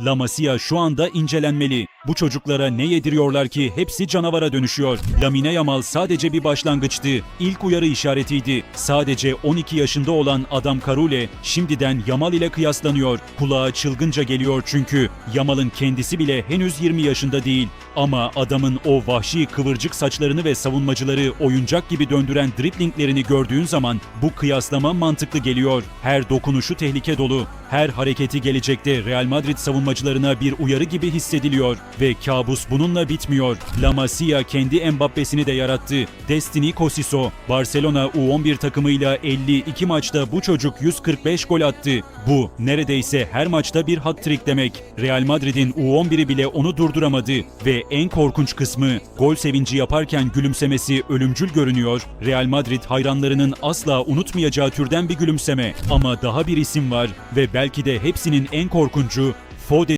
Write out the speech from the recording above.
La Masia şu anda incelenmeli. Bu çocuklara ne yediriyorlar ki hepsi canavara dönüşüyor. Lamine Yamal sadece bir başlangıçtı. İlk uyarı işaretiydi. Sadece 12 yaşında olan Adam Karule şimdiden Yamal ile kıyaslanıyor. Kulağa çılgınca geliyor çünkü Yamal'ın kendisi bile henüz 20 yaşında değil. Ama adamın o vahşi kıvırcık saçlarını ve savunmacıları oyuncak gibi döndüren driplinglerini gördüğün zaman bu kıyaslama mantıklı geliyor. Her dokunuşu tehlike dolu. Her hareketi gelecekte Real Madrid savunmacılarına bir uyarı gibi hissediliyor ve kabus bununla bitmiyor. La Masia kendi Mbappe'sini de yarattı. Destiny Cosiso, Barcelona U11 takımıyla 52 maçta bu çocuk 145 gol attı. Bu neredeyse her maçta bir hat-trick demek. Real Madrid'in U11'i bile onu durduramadı ve en korkunç kısmı gol sevinci yaparken gülümsemesi ölümcül görünüyor. Real Madrid hayranlarının asla unutmayacağı türden bir gülümseme. Ama daha bir isim var ve belki de hepsinin en korkuncu Foden